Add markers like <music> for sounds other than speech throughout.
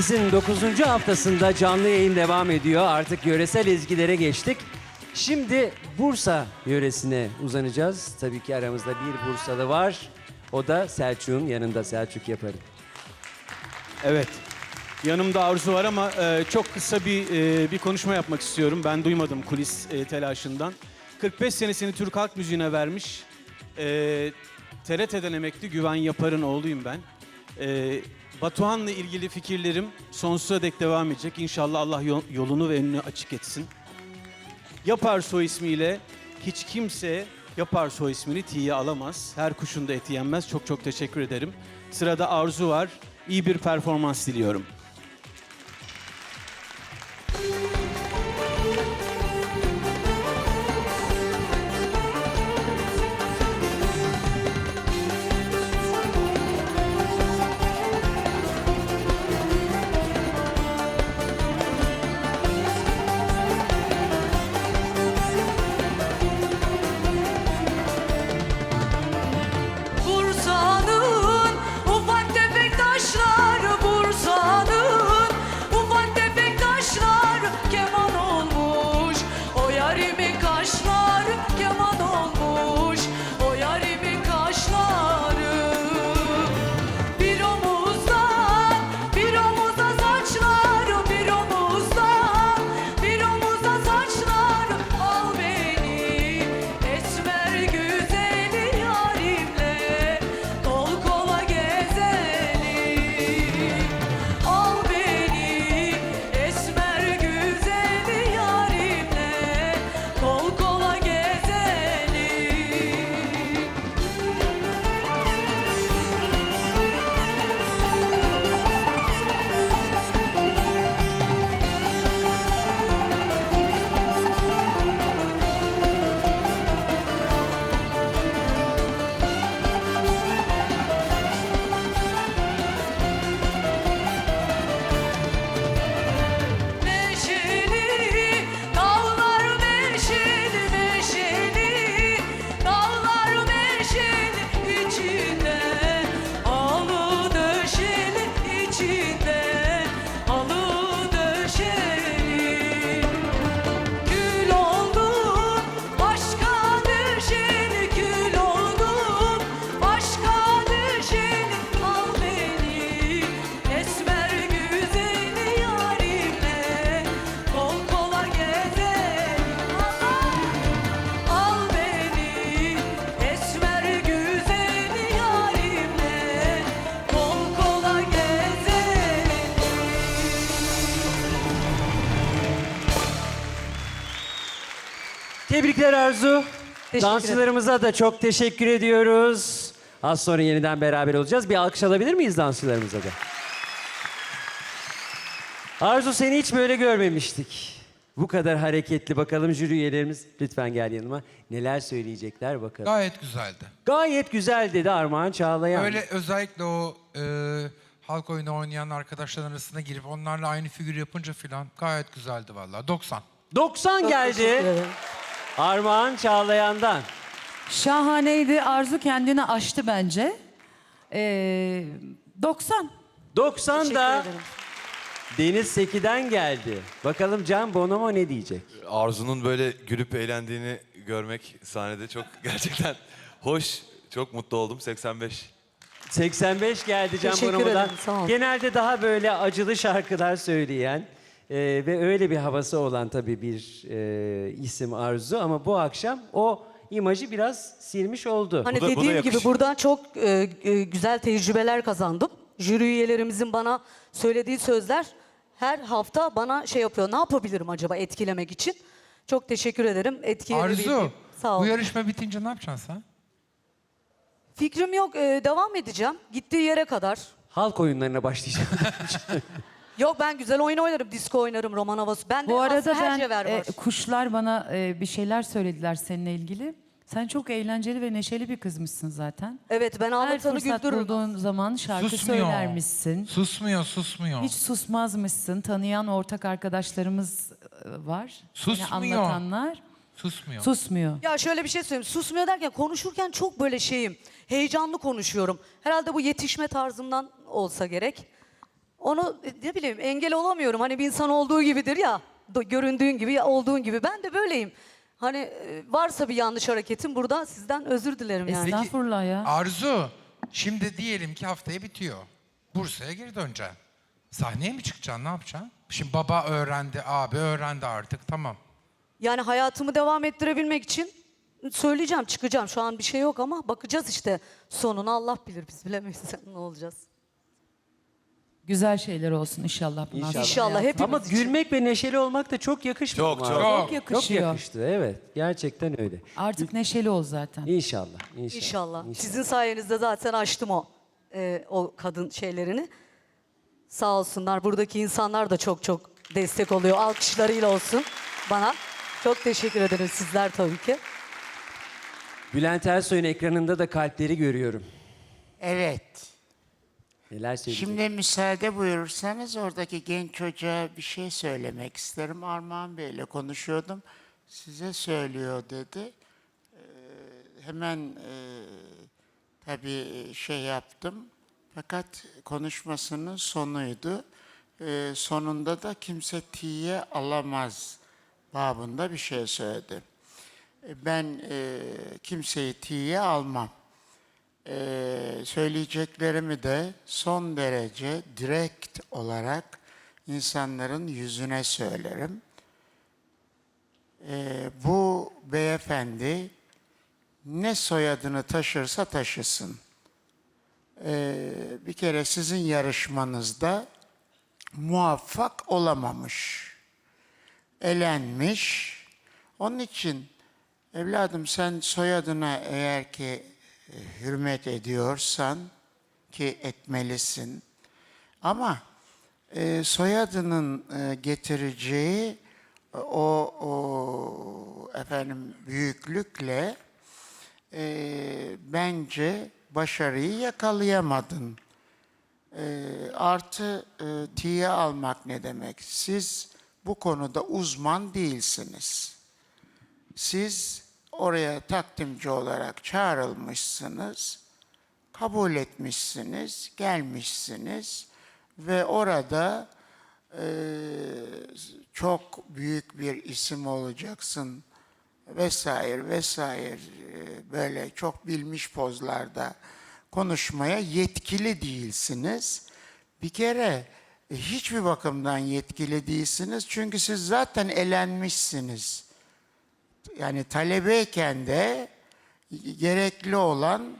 Bizim 9. haftasında canlı yayın devam ediyor. Artık yöresel ezgilere geçtik. Şimdi Bursa yöresine uzanacağız. Tabii ki aramızda bir Bursalı var. O da Selçuk'un yanında Selçuk Yapar'ın. Evet. Yanımda Arzu var ama e, çok kısa bir e, bir konuşma yapmak istiyorum. Ben duymadım kulis e, telaşından. 45 senesini Türk halk müziğine vermiş. E, TRT'den emekli Güven Yapar'ın oğluyum ben. E, Batuhan'la ilgili fikirlerim sonsuza dek devam edecek. İnşallah Allah yol- yolunu ve önünü açık etsin. Yapar soy ismiyle hiç kimse Yapar soy ismini tiye alamaz. Her kuşun da eti yenmez. Çok çok teşekkür ederim. Sırada Arzu var. İyi bir performans diliyorum. Tebrikler Arzu. Teşekkür Dansçılarımıza da çok teşekkür ediyoruz. Az sonra yeniden beraber olacağız. Bir alkış alabilir miyiz dansçılarımıza da? Arzu seni hiç böyle görmemiştik. Bu kadar hareketli. Bakalım jüri üyelerimiz lütfen gel yanıma. Neler söyleyecekler bakalım. Gayet güzeldi. Gayet güzel dedi Armağan Çağlayan. Öyle özellikle o e, halk oyunu oynayan arkadaşların arasına girip onlarla aynı figür yapınca filan gayet güzeldi vallahi. 90. 90 geldi. Armağan Çağlayan'dan. Şahaneydi. Arzu kendini aştı bence. Ee, 90. 90 da. Deniz Seki'den geldi. Bakalım Can Bonomo ne diyecek? Arzu'nun böyle gülüp eğlendiğini görmek sahnede çok <laughs> gerçekten hoş. Çok mutlu oldum. 85. 85 geldi Can Teşekkür Bonomo'dan. ederim, sağ ol. Genelde daha böyle acılı şarkılar söyleyen e, ve öyle bir havası olan tabii bir e, isim Arzu ama bu akşam o imajı biraz silmiş oldu. Hani Bu da- bu da dediğim gibi yakışır. buradan çok e, e, güzel tecrübeler kazandım. Jüri üyelerimizin bana söylediği sözler her hafta bana şey yapıyor. Ne yapabilirim acaba etkilemek için? Çok teşekkür ederim. Etkileyebildiğim. Arzu, Sağ ol. bu yarışma bitince ne yapacaksın sen? Fikrim yok. e, devam edeceğim. Gittiği yere kadar. Halk oyunlarına başlayacağım. <laughs> Yok ben güzel oyun oynarım. Disco oynarım, roman havası. Ben de Bu arada her ben şey var. e, kuşlar bana e, bir şeyler söylediler seninle ilgili. Sen çok eğlenceli ve neşeli bir kızmışsın zaten. evet ben Her anlatanı fırsat güldürürüm. bulduğun zaman şarkı Susmuyor. söylermişsin. Susmuyor, susmuyor. Hiç susmazmışsın. Tanıyan ortak arkadaşlarımız e, var. Seni Susmuyor. anlatanlar. Susmuyor. Susmuyor. Ya şöyle bir şey söyleyeyim. Susmuyor derken konuşurken çok böyle şeyim. Heyecanlı konuşuyorum. Herhalde bu yetişme tarzımdan olsa gerek. Onu e, ne bileyim engel olamıyorum. Hani bir insan olduğu gibidir ya. Göründüğün gibi ya olduğun gibi. Ben de böyleyim. Hani e, varsa bir yanlış hareketim burada sizden özür dilerim yani. Peki, Estağfurullah ya. Arzu, şimdi diyelim ki haftaya bitiyor. Bursa'ya geri döneceksin. Sahneye mi çıkacaksın, ne yapacaksın? Şimdi baba öğrendi, abi öğrendi artık, tamam. Yani hayatımı devam ettirebilmek için söyleyeceğim, çıkacağım. Şu an bir şey yok ama bakacağız işte sonunu Allah bilir biz bilemeyiz <laughs> ne olacağız. Güzel şeyler olsun inşallah bundan İnşallah. sonra İnşallah hepimiz Ama için. gülmek ve neşeli olmak da çok yakışmıyor Çok, mu çok. abi? Çok. Çok yakışıyor. Çok yakıştı evet. Gerçekten öyle. Artık neşeli ol zaten. İnşallah. İnşallah. İnşallah. Sizin sayenizde zaten açtım o e, o kadın şeylerini. Sağ olsunlar. Buradaki insanlar da çok çok destek oluyor. Alkışlarıyla olsun bana. Çok teşekkür ederim sizler tabii ki. Bülent Ersoy'un ekranında da kalpleri görüyorum. Evet. Neler? Şimdi müsaade buyurursanız oradaki genç çocuğa bir şey söylemek isterim. Armağan Bey'le konuşuyordum. Size söylüyor dedi. Ee, hemen e, tabii şey yaptım. Fakat konuşmasının sonuydu. Ee, sonunda da kimse tiye alamaz babında bir şey söyledi. Ben e, kimseyi tiye almam. Ee, söyleyeceklerimi de son derece direkt olarak insanların yüzüne söylerim. Ee, bu beyefendi ne soyadını taşırsa taşısın. Ee, bir kere sizin yarışmanızda muvaffak olamamış, elenmiş. Onun için evladım sen soyadına eğer ki e, hürmet ediyorsan ki etmelisin. Ama e, soyadının e, getireceği e, o, o efendim büyüklükle e, bence başarıyı yakalayamadın. E, artı e, tiye almak ne demek? Siz bu konuda uzman değilsiniz. Siz oraya takdimci olarak çağrılmışsınız, kabul etmişsiniz, gelmişsiniz ve orada eee, çok büyük bir isim olacaksın vesaire vesaire eee, böyle çok bilmiş pozlarda konuşmaya yetkili değilsiniz. Bir kere e, hiçbir bakımdan yetkili değilsiniz çünkü siz zaten elenmişsiniz yani talebeyken de gerekli olan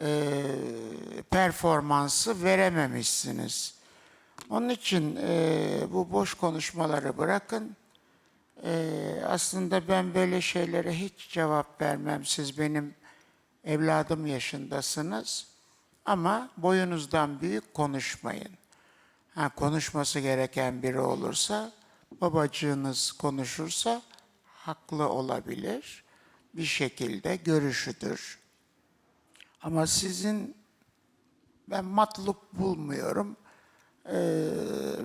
e, performansı verememişsiniz. Onun için e, bu boş konuşmaları bırakın. E, aslında ben böyle şeylere hiç cevap vermem. Siz benim evladım yaşındasınız. Ama boyunuzdan büyük konuşmayın. Ha, konuşması gereken biri olursa, babacığınız konuşursa haklı olabilir. Bir şekilde görüşüdür. Ama sizin ben matlup bulmuyorum. Ee,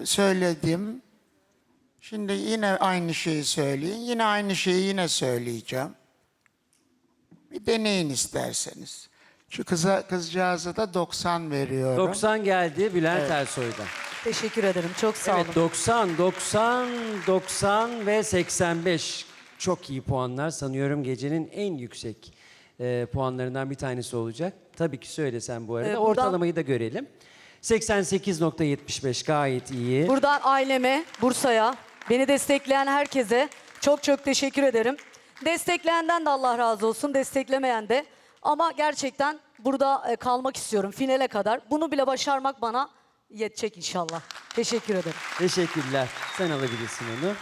söyledim. Şimdi yine aynı şeyi söyleyin. Yine aynı şeyi yine söyleyeceğim. Bir deneyin isterseniz. Şu kıza, kızcağıza da 90 veriyorum. 90 geldi Bülent Ersoy'dan. Teşekkür ederim. Çok sağ olun. Evet 90, 90, 90 ve 85. Çok iyi puanlar. Sanıyorum gecenin en yüksek e, puanlarından bir tanesi olacak. Tabii ki söylesem bu arada. Ee, buradan- Ortalamayı da görelim. 88.75 gayet iyi. Buradan aileme, Bursa'ya, beni destekleyen herkese çok çok teşekkür ederim. Destekleyenden de Allah razı olsun, desteklemeyen de. Ama gerçekten burada e, kalmak istiyorum finale kadar. Bunu bile başarmak bana yetecek inşallah. Teşekkür ederim. Teşekkürler. Sen alabilirsin onu.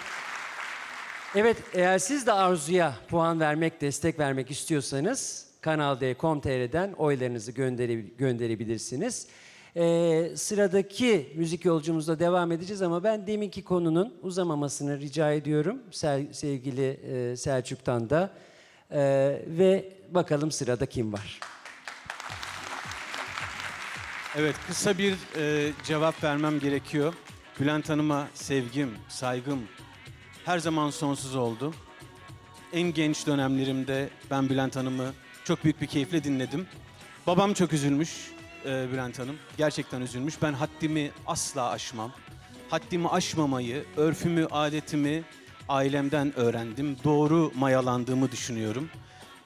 Evet, eğer siz de Arzu'ya puan vermek, destek vermek istiyorsanız Kanal D.com.tr'den oylarınızı göndere, gönderebilirsiniz. Ee, sıradaki müzik yolcumuzla devam edeceğiz ama ben deminki konunun uzamamasını rica ediyorum Sel- sevgili e, Selçuk'tan da. Ee, ve bakalım sırada kim var? Evet, kısa bir e, cevap vermem gerekiyor. Bülent Hanım'a sevgim, saygım her zaman sonsuz oldu. En genç dönemlerimde ben Bülent Hanım'ı çok büyük bir keyifle dinledim. Babam çok üzülmüş. e, Bülent Hanım. Gerçekten üzülmüş. Ben haddimi asla aşmam. Haddimi aşmamayı, örfümü, adetimi ailemden öğrendim. Doğru mayalandığımı düşünüyorum.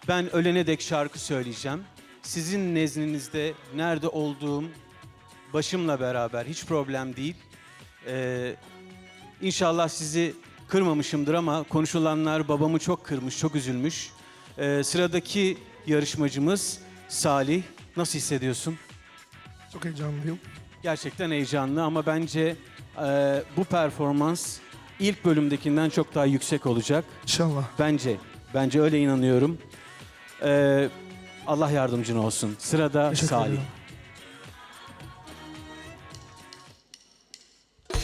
Ben ölene dek şarkı söyleyeceğim. Sizin nezdinizde nerede olduğum başımla beraber hiç problem değil. Ee, İnşallah sizi kırmamışımdır ama konuşulanlar babamı çok kırmış, çok üzülmüş. Ee, sıradaki yarışmacımız Salih. Nasıl hissediyorsun? Çok heyecanlıyım. Gerçekten heyecanlı ama bence e, bu performans ilk bölümdekinden çok daha yüksek olacak. İnşallah. Bence, bence öyle inanıyorum. Ee, Allah yardımcın olsun. Sırada Teşekkür Salih. ederim.